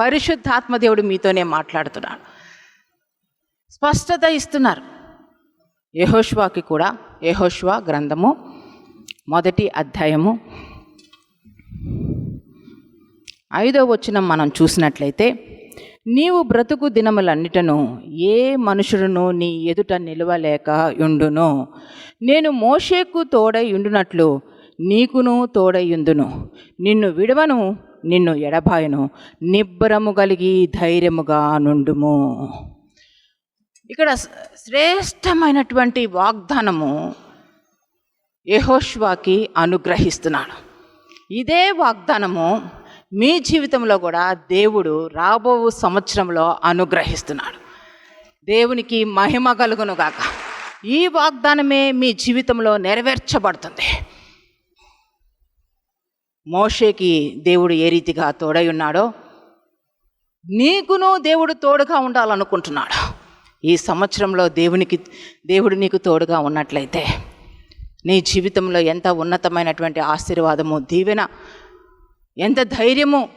పరిశుద్ధాత్మ దేవుడు మీతోనే మాట్లాడుతున్నాడు. స్పష్టత ఇస్తున్నారు. యహోష్వాకి కూడా యహోష్వా గ్రంథము మొదటి అధ్యాయము ఐదో వచనం మనం చూసినట్లయితే నీవు బ్రతుకు దినములన్నిటను ఏ మనుషులను నీ ఎదుట నిలవలేక ఉండును. నేను మోషేకు తోడై ఉండునట్లు నీకును తోడై ఉండును. నిన్ను విడవను నిన్ను ఎడబాయను. నిబ్బరము కలిగి ధైర్యముగా నుండుము. ఇక్కడ శ్రేష్టమైనటువంటి వాగ్దానము యహోష్వాకి అనుగ్రహిస్తున్నాడు ఇదే వాగ్దానము మీ జీవితంలో కూడా దేవుడు రాబో సంవత్సరంలో అనుగ్రహిస్తున్నాడు. దేవునికి మహిమ కలుగును గాక. ఈ వాగ్దానమే మీ జీవితంలో నెరవేర్చబడుతుంది. మోషేకి దేవుడు ఏ రీతిగా తోడై ఉన్నాడో నీకును దేవుడు తోడుగా ఉండాలనుకుంటున్నాడు. ఈ సంవత్సరంలో దేవునికి దేవుడు నీకు తోడుగా ఉన్నట్లయితే నీ జీవితంలో ఎంత ఉన్నతమైనటువంటి ఆశీర్వాదము దీవెన ఎంత ధైర్యము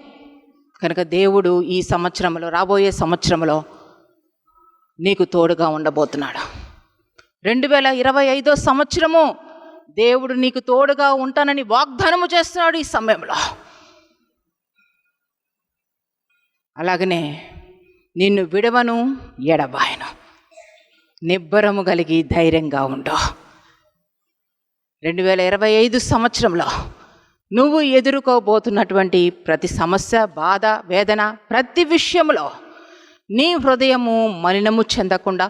కనుక దేవుడు ఈ సంవత్సరంలో రాబోయే సంవత్సరంలో నీకు తోడుగా ఉండబోతున్నాడు. రెండు వేల ఇరవై ఐదో సంవత్సరము దేవుడు నీకు తోడుగా ఉంటానని వాగ్దానము చేస్తున్నాడు ఈ సమయంలో. అలాగనే నిన్ను విడవను ఎడబాయను నిబ్బరము కలిగి ధైర్యంగా ఉండు. రెండు వేల ఇరవై ఐదు సంవత్సరంలో నువ్వు ఎదుర్కోబోతున్నటువంటి ప్రతి సమస్య బాధ వేదన ప్రతి విషయంలో నీ హృదయము మలినము చెందకుండా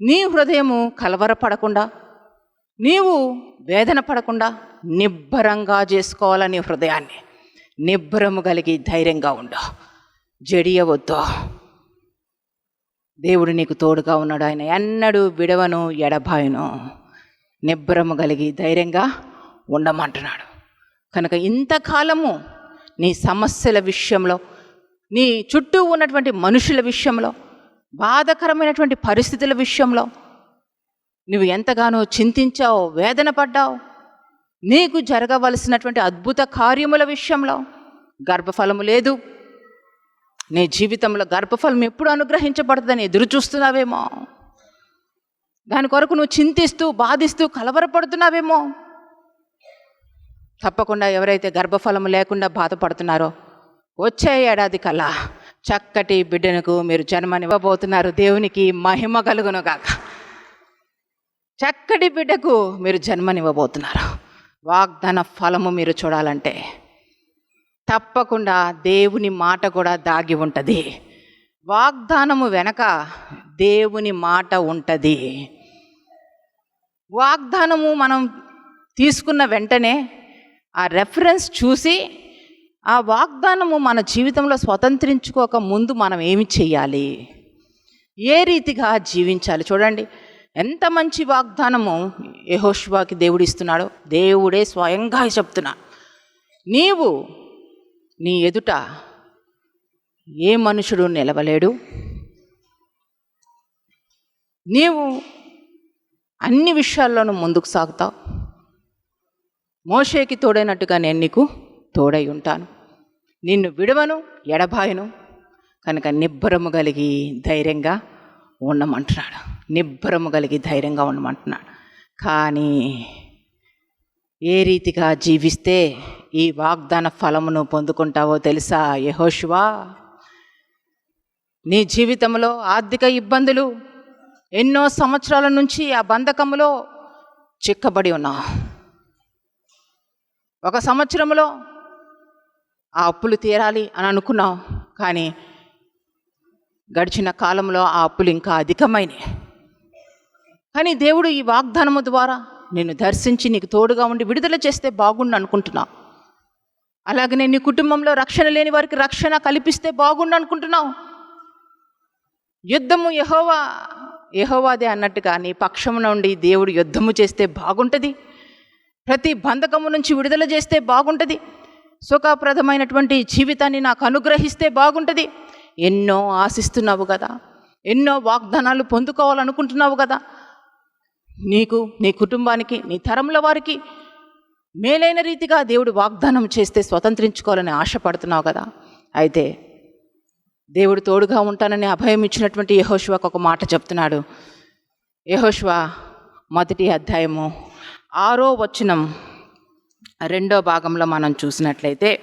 నీ హృదయము కలవరపడకుండా నీవు వేదన పడకుండా నిబ్బరంగా చేసుకోవాలని హృదయాన్ని నిబ్బరము కలిగి ధైర్యంగా ఉండు. జడియవద్దు దేవుడు నీకు తోడుగా ఉన్నాడు. ఆయన ఎన్నడూ విడవను ఎడబాయను. నిబ్బరము కలిగి ధైర్యంగా ఉండమంటున్నాడు. కనుక ఇంతకాలము నీ సమస్యల విషయంలో నీ చుట్టూ ఉన్నటువంటి మనుషుల విషయంలో బాధకరమైనటువంటి పరిస్థితుల విషయంలో నువ్వు ఎంతగానో చింతించావు వేదన పడ్డావు నీకు జరగవలసినటువంటి అద్భుత కార్యముల విషయంలో గర్భఫలము లేదు. నీ జీవితంలో గర్భఫలం ఎప్పుడు అనుగ్రహించబడుతుందని ఎదురు చూస్తున్నావేమో. దాని కొరకు నువ్వు చింతిస్తూ బాధిస్తూ కలవరపడుతున్నావేమో. తప్పకుండా ఎవరైతే గర్భఫలం లేకుండా బాధపడుతున్నారో వచ్చే ఏడాది కల్లా చక్కటి బిడ్డనకు మీరు జన్మనివ్వబోతున్నారు. దేవునికి మహిమ కలుగునుగాక చక్కటి బిడ్డకు మీరు జన్మనివ్వబోతున్నారు. వాగ్దాన ఫలము మీరు చూడాలంటే తప్పకుండా దేవుని మాట కూడా దాగి ఉంటుంది. వాగ్దానము వెనక దేవుని మాట ఉంటుంది. వాగ్దానము మనం తీసుకున్న వెంటనే ఆ రెఫరెన్స్ చూసి ఆ వాగ్దానము మన జీవితంలో స్వతంత్రించుకోక ముందు మనం ఏమి చేయాలి ఏ రీతిగా జీవించాలి? చూడండి. ఎంత మంచి వాగ్దానము యహోష్వాకి దేవుడిస్తున్నాడో దేవుడే స్వయంగా చెప్తున్నా నీవు నీ ఎదుట ఏ మనుషుడు నిలవలేడు? నీవు అన్ని విషయాల్లోనూ ముందుకు సాగుతావు. మోషేకి తోడైనట్టుగా నేను నీకు తోడై ఉంటాను. నిన్ను విడవను ఎడబాయను కనుక నిబ్బరము కలిగి ధైర్యంగా ఉండమంటున్నాడు. నిబ్బరము కలిగి ధైర్యంగా ఉండమంటున్నాడు. కానీ ఏ రీతిగా జీవిస్తే ఈ వాగ్దాన ఫలమును పొందుకుంటావో తెలుసా యహోశివా నీ జీవితంలో ఆర్థిక ఇబ్బందులు ఎన్నో సంవత్సరాల నుంచి ఆ బంధకములో చిక్కబడి ఉన్నావు. ఒక సంవత్సరంలో ఆ అప్పులు తీరాలి అని అనుకున్నావు కానీ గడిచిన కాలంలో ఆ అప్పులు ఇంకా అధికమైనవి. కానీ దేవుడు ఈ వాగ్దానము ద్వారా నేను దర్శించి నీకు తోడుగా ఉండి విడుదల చేస్తే బాగుండు అనుకుంటున్నావు అలాగనే నీ కుటుంబంలో రక్షణ లేని వారికి రక్షణ కల్పిస్తే బాగుండు అనుకుంటున్నావు. యుద్ధము యహోవా యహోవాదే అన్నట్టుగా నీ పక్షము నుండి దేవుడు యుద్ధము చేస్తే బాగుంటుంది. ప్రతి బంధకము నుంచి విడుదల చేస్తే బాగుంటుంది. సుఖప్రదమైనటువంటి జీవితాన్ని నాకు అనుగ్రహిస్తే బాగుంటుంది. ఎన్నో ఆశిస్తున్నావు కదా. ఎన్నో వాగ్దానాలు పొందుకోవాలనుకుంటున్నావు కదా. నీకు నీ కుటుంబానికి నీ తరంలో వారికి మేలైన రీతిగా దేవుడు వాగ్దానం చేస్తే స్వతంత్రించుకోవాలని ఆశపడుతున్నావు కదా. అయితే దేవుడు తోడుగా ఉంటానని అభయం ఇచ్చినటువంటి యహోశివకు ఒక మాట చెప్తున్నాడు. యహోశివ మొదటి అధ్యాయము ఆరో వచనం రెండో భాగంలో మనం చూసినట్లయితే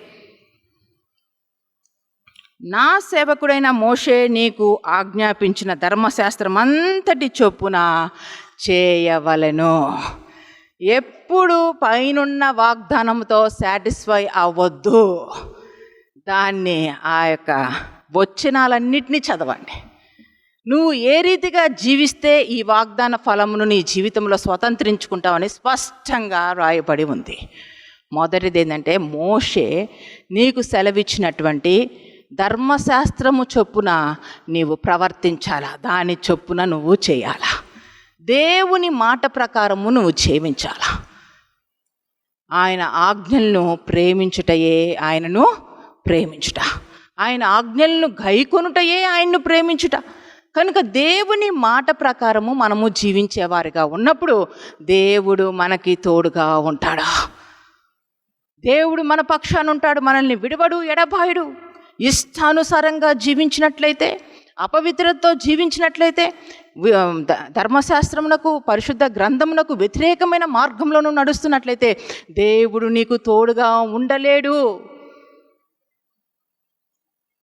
నా సేవకుడైన మోషే నీకు ఆజ్ఞాపించిన ధర్మశాస్త్రం అంతటి చొప్పున చేయవలెను ఎప్పుడు పైనున్న వాగ్దానంతో సాటిస్ఫై అవ్వద్దు. దాన్ని ఆ యొక్క వచనాలన్నిటినీ చదవండి. నువ్వు ఏ రీతిగా జీవిస్తే ఈ వాగ్దాన ఫలమును నీ జీవితంలో స్వతంత్రించుకుంటావని స్పష్టంగా రాయబడి ఉంది. మొదటిది ఏంటంటే మోషే నీకు సెలవిచ్చినటువంటి ధర్మశాస్త్రము చొప్పున నీవు ప్రవర్తించాలా? దాని చొప్పున నువ్వు చేయాలా? దేవుని మాట ప్రకారము నువ్వు జీవించాలా? ఆయన ఆజ్ఞలను ప్రేమించుటయే ఆయనను ప్రేమించుట. ఆయన ఆజ్ఞలను గైకొనుటయే ఆయన్ను ప్రేమించుట. కనుక దేవుని మాట ప్రకారము మనము జీవించేవారిగా ఉన్నప్పుడు దేవుడు మనకి తోడుగా ఉంటాడు? దేవుడు మన పక్షాన ఉంటాడు మనల్ని విడవడు ఎడబాయుడు. ఇష్టానుసారంగా జీవించినట్లయితే అపవిత్రతతో జీవించినట్లయితే ధర్మశాస్త్రమునకు పరిశుద్ధ గ్రంథమునకు వ్యతిరేకమైన మార్గంలోనూ నడుస్తున్నట్లయితే దేవుడు నీకు తోడుగా ఉండలేడు.